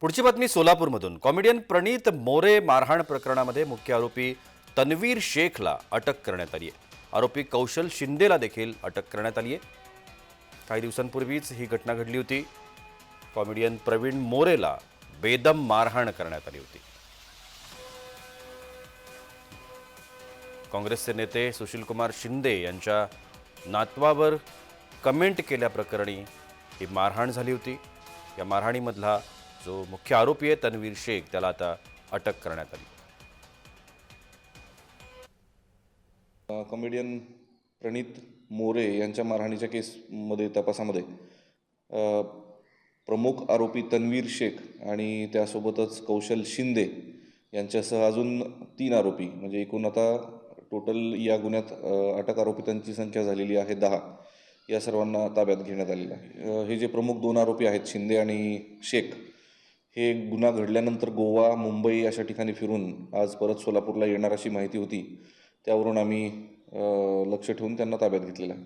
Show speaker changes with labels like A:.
A: पुढची बातमी सोलापूरमधून. कॉमेडियन प्रणीत मोरे मारहाण प्रकरणामध्ये मुख्य आरोपी तन्वीर शेखला अटक करण्यात आली आहे. आरोपी कौशल शिंदेला देखील अटक करण्यात आली आहे. काही दिवसांपूर्वीच ही घटना घडली होती. कॉमेडियन प्रवीण मोरेला बेदम मारहाण करण्यात आली होती. काँग्रेसचे नेते सुशीलकुमार शिंदे यांच्या नातवावर कमेंट केल्याप्रकरणी ही मारहाण झाली होती. या मारहाणीमधला जो मुख्य आरोपी आहे तन्वीर शेख त्याला आता अटक करण्यात आली.
B: कॉमेडियन प्रणित मोरे यांच्या मारहाणीच्या केसमध्ये तपासामध्ये प्रमुख आरोपी तन्वीर शेख आणि त्यासोबतच कौशल शिंदे यांच्यासह अजून तीन आरोपी म्हणजे एकूण आता टोटल या गुन्ह्यात अटक आरोपितांची संख्या झालेली आहे दहा. या सर्वांना ताब्यात घेण्यात आलेलं आहे. हे जे प्रमुख दोन आरोपी आहेत शिंदे आणि शेख हे गुन्हा घडल्यानंतर गोवा मुंबई अशा ठिकाणी फिरून आज परत सोलापूरला येणार अशी माहिती होती. त्यावरून आम्ही लक्ष ठेवून त्यांना ताब्यात घेतलेलं आहे.